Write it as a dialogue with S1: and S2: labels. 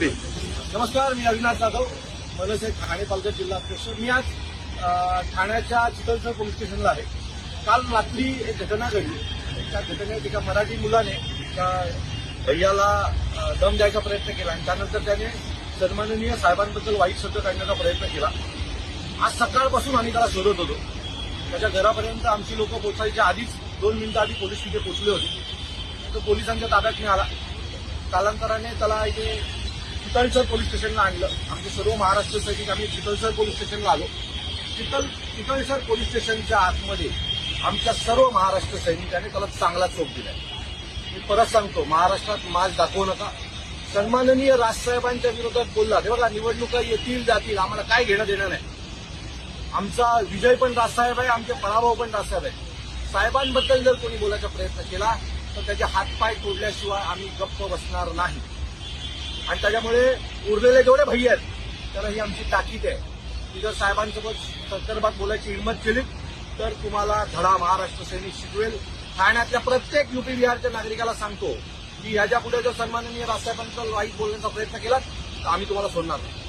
S1: नमस्कार मी अविनाश जाधव मनसे ठाणे पालघर जिल्हा अध्यक्ष. मी आज ठाण्याच्या चितळसर पोलीस स्टेशनला आहे. काल रात्री एक घटना घडली. त्या घटनेत एका मराठी मुलाने त्या भैयाला दम द्यायचा प्रयत्न केला आणि त्यानंतर त्याने सन्माननीय साहेबांबद्दल वाईट शब्द काढण्याचा प्रयत्न केला. आज सकाळपासून आम्ही त्याला शोधत होतो. त्याच्या घरापर्यंत आमची लोक पोचायच्या आधीच दोन मिनिटं आधी पोलीस तिथे पोचले होते. तो पोलिसांच्या ताब्यात मिळाला. कालांतराने त्याला इथे चितळसर पोलीस स्टेशनला आणलं. आमचे सर्व महाराष्ट्र सैनिक आम्ही चितळसर पोलीस स्टेशनला आलो. चितळ चितळसर पोलीस स्टेशनच्या आतमध्ये आमच्या सर्व महाराष्ट्र सैनिकांनी त्याला चांगला चोप दिलाय. मी परत सांगतो महाराष्ट्रात माज दाखवू नका. सन्माननीय राजसाहेबांच्या विरोधात बोलला. ते बघा निवडणुका येतील जातील आम्हाला काय घेणं देणं नाही. आमचा विजय पण राजसाहेब आहे आमचे पराभव पण राजसाहेब आहे साहेबांबद्दल जर कोणी बोलायचा प्रयत्न केला तर त्याचे हातपाय तोडल्याशिवाय आम्ही गप्प बसणार नाही. आणि त्याच्यामुळे उरलेले जेवढे भैया आहेत त्याला ही आमची ताकीद आहे. की जर साहेबांसोबत संदर्भात बोलायची हिंमत केली तर तुम्हाला धडा महाराष्ट्र सैनिक शिकवेल. ठाण्यातल्या प्रत्येक युपी बिहारच्या नागरिकाला सांगतो की ह्याच्या पुढे जर सन्माननीय राजसाहेबांचा वाईट बोलण्याचा प्रयत्न केला तर आम्ही तुम्हाला सोडणार नाही.